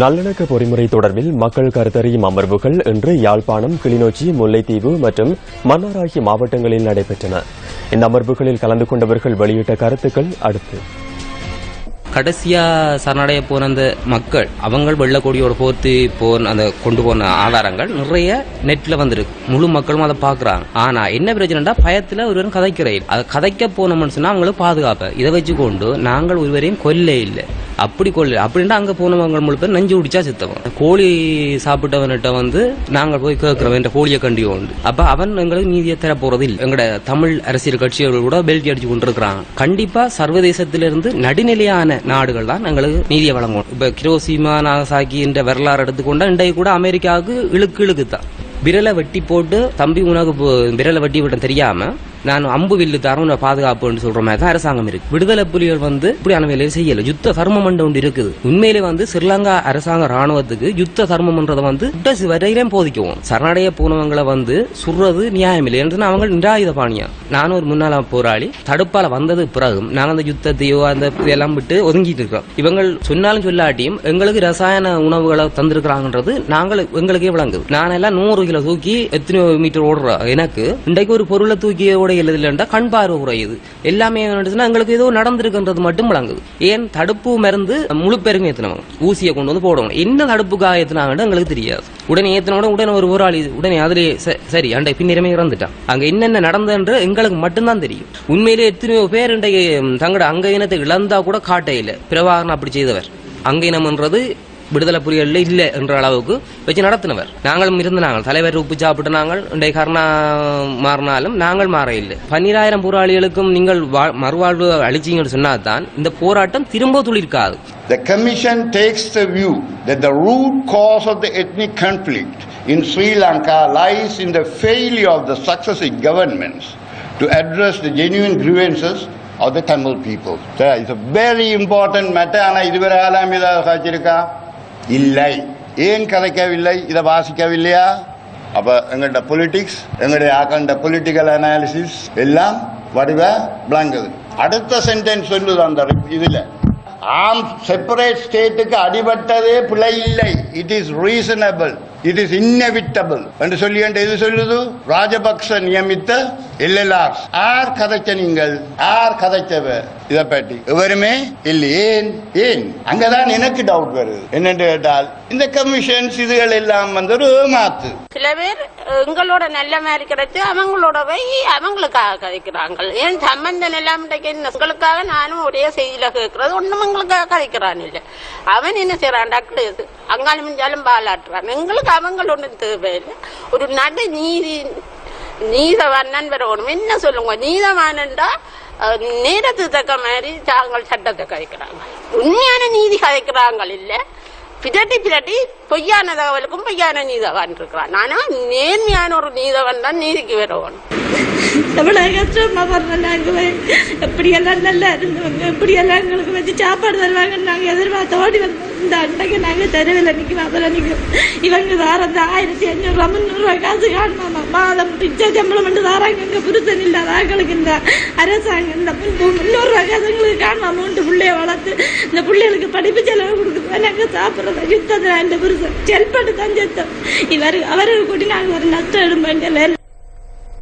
நல்லிணக்க பொறிமுறை தொடர்பில் மக்கள் கருத்தறியும் அமர்வுகள் இன்று யாழ்ப்பாணம் கிளிநொச்சி முல்லைத்தீவு மற்றும் மன்னார் ஆகிய மாவட்டங்களில் நடைபெற்றன. இந்த அமர்வுகளில் கலந்து கொண்டவர்கள் வெளியிட்ட கருத்துக்கள் அடுத்து. கடைசியா சரணடைய போன அந்த மக்கள் அவங்க வெள்ளக்கொடியோட போர்த்து போன அந்த கொண்டு போன ஆதாரங்கள் நிறைய நெட்ல வந்திருக்கு. முழு மக்களும் அதை பாக்குறாங்க ஆனா என்ன பிரச்சனைடா பயத்துல ஒருவரும் கதைக்கிறேன் அதை கதைக்க போன மனுஷனா அவங்களுக்கு பாதுகாப்பு இதை வச்சு கொண்டு நாங்கள் ஒருவரையும் கொல்ல இல்லை. அப்படி கோழி அப்படின்ட்டு அங்க போனவங்க முழு பேர் நஞ்சு குடிச்சா செத்தவன். கோழி சாப்பிட்டவன்கிட்ட வந்து நாங்கள் போய் கேட்கிறோம் என்ற கோழியை கண்டி உண்டு அப்ப அவன் எங்களுக்கு நீதியை தர போறது இல்லை. எங்கட தமிழ் அரசியல் கட்சிகள் கூட பெல்ட் அடிச்சு கொண்டிருக்கிறான். கண்டிப்பா சர்வதேசத்திலிருந்து நடுநிலையான நாடுகள் தான் எங்களுக்கு நீதியை வழங்கும் இப்ப கிரோசிமா நாகசாக்கி என்ற வரலாறு எடுத்துக்கொண்டா இன்றைக்கு கூட அமெரிக்காவுக்கு இழுக்கு இழுக்கு தான் விரலை வெட்டி போட்டு தம்பி உனக்கு விரலை வெட்டி விட்ட தெரியாம நான் அம்பு வில்லு தரம் பாதுகாப்புன்னு சொல்ற மாதிரி தான் அரசாங்கம் இருக்கு. விடுதலை புலிகள் வந்து இப்படியான வேலையை செய்யல. யுத்த தர்மம் மண்டம் ஒன்று இருக்குது. உண்மையிலே வந்து ஸ்ரீலங்கா அரசாங்க ராணுவத்துக்கு யுத்த தர்மம்ன்றதை வந்து கடைசி வரையிலும் போதிக்குவோம். சரணடைய போனவங்களை வந்து சுடுறது நியாயம் இல்லை என்று அவங்க நிராயுத பாணியா. நானும் ஒரு முன்னாள் போராளி. தடுப்பால வந்தது பிறகும் நான் அந்த யுத்தத்தையோ அந்த இதெல்லாம் விட்டு ஒதுங்கிட்டு இருக்கிறோம். இவங்க சொன்னாலும் சொல்லாட்டியும் எங்களுக்கு ரசாயன உணவுகளை தந்திருக்கிறாங்கன்றது நாங்கள் எங்களுக்கே விளங்குது. நான் எல்லாம் நூறு கிலோ தூக்கி எத்தனையோ மீட்டர் ஓடுறோம் எனக்கு இன்றைக்கு ஒரு பொருளை தூக்கி ஓட இல்லைன்றா கண் பார்வை குறையுது எல்லாமே எங்களுக்கு ஏதோ நடந்திருக்குன்றது மட்டும் விளங்குது. ஏன்? தடுப்பு மருந்து முழு பேருக்கும் ஏத்தினவங்க. ஊசியை கொண்டு வந்து போடுவாங்க. என்ன தடுப்புக்காக ஏத்தினாங்கன்னு எங்களுக்கு தெரியாது. உடனே ஏத்தினோட உடனே ஒரு போராளி உடனே அதுலயே சரி அண்டை பின்னிறமே இறந்துட்டான். அங்க என்னென்ன நடந்தன்று எங்களுக்கு மட்டும்தான் தெரியும். உண்மையிலே எத்தனையோ பேர் இன்றைக்கு தங்களோட அங்க இனத்தை இழந்தா கூட காட்டே இல்லை. பிரபாகரன் அப்படி செய்தவர். அங்க இனம்ன்றது விடுதலை புலிகளில் இல்லை என்ற அளவுக்கு வச்சு நடத்தினவர் நாங்களும் இருந்து நாங்கள் தலைவர் உப்பு சாப்பிட்டு நாங்கள் இன்றைய கருணா மாறினாலும் நாங்கள் மாற இல்லை பன்னிராயிரம் போராளிகளுக்கும் நீங்கள் வா- மறுவாழ்வு அளிச்சீங்கன்னு சொன்னாதான் இந்த போராட்டம் திரும்ப துளிர்க்காது The Commission takes the view that the root cause of the ethnic conflict in Sri Lanka lies in the failure of the successive governments to address the genuine grievances of the Tamil people. So it's a very important matter. ஆனால் இதுவரை ஆளாம் இதை காய்ச்சிருக்கா இல்லை. ஏன் கதைக்கவில்லை? இதை வாசிக்கவில்லையா? அப்ப எங்கள்ட politics எங்களுடைய ஆக்கண்ட political analysis எல்லாம் வடிவ பிளாங்குது அடுத்த சென்டென்ஸ் சொல்லுது அந்த இதுல. ஆம் செப்பரேட் ஸ்டேட்டுக்கு அடிபட்டதே பிழை இல்லை. It is reasonable it is inevitable என்று சொல்லி எது சொல்லுது? ராஜபக்ச நியமித்த எல்எல்ஆர் ஆர். கதைச்ச நீங்கள் ஆர் கதைச்சவர் இதை பற்றி. இவருமே இல்லை. ஏன்? ஏன்? அங்கதான் எனக்கு டவுட் வருது. என்னென்று கேட்டால் இந்த கமிஷன்ஸ் இதுகள் எல்லாம் வந்து ஒரு ஏமாத்து. சில பேர் எங்களோட நல்லமா இருக்கிறது அவங்களோட போய் அவங்களுக்காக கதைக்கிறாங்க ஏன் சம்பந்தம் எல்லாம் இன்றைக்கு உங்களுக்காக நானும் ஒரே செய்தியில கேட்கறது ஒண்ணும் எங்களுக்காக கதைக்கிறான் இல்ல. அவன் என்ன செய்யறான் டாக்டர் அங்காலும் மிஞ்சாலும் பாலாட்டுறான். எங்களுக்கு பாவங்கள் ஒன்றும் தேவையில்லை. ஒரு நடு நீதி நீதவான் வரணும். என்ன சொல்லுங்க? நீதவானண்டா அஹ், நேரத்துக்கு தக்க மாதிரி தாங்கள் சட்டத்தை கதைக்கிறாங்க உண்மையான நீதி கதைக்கிறாங்க இல்ல. பிரட்டி பிரட்டி பொய்யான தகவலுக்கும் பொய்யான நீதவான் இருக்கிறான். ஆனா நேர்மையான ஒரு நீதவன் தான் நீதிக்கு வரணும். எவ்வளோ கஷ்டமாக படுறோம் நாங்க எப்படியெல்லாம் நல்லா இருந்தவங்க எப்படியெல்லாம் எங்களுக்கு வச்சு சாப்பாடு தருவாங்கன்னு நாங்கள் எதிர்பார்த்து ஓடி வந்தோம் இந்த அண்டைக்கு நாங்கள் தெருவில் நிற்கும் அதில் நிற்கும் இவங்க வேற தாரந்த ஆயிரத்தி அஞ்சூறு முந்நூறுரூவா காசு காணுமாமா மாதம் பிச்சை சம்பளம் மட்டும் தாராங்க எங்க புருஷன் இல்லாத ஆக்களுக்கு இந்த அரசாங்கம் இந்த முந்நூறுரூவா காசு எங்களுக்கு காணுமா மூன்று பிள்ளைய வளர்த்து இந்த பிள்ளைகளுக்கு படிப்பு செலவு கொடுக்குறதா நாங்கள் சாப்பிட்றோம் யுத்தத்தில் இந்த புருஷன். செல்பட்டு தான் செத்தோம். இவர் அவருக்கு கூட்டி நாங்கள் ஒரு நஷ்டம் எடுப்பேன் வேலை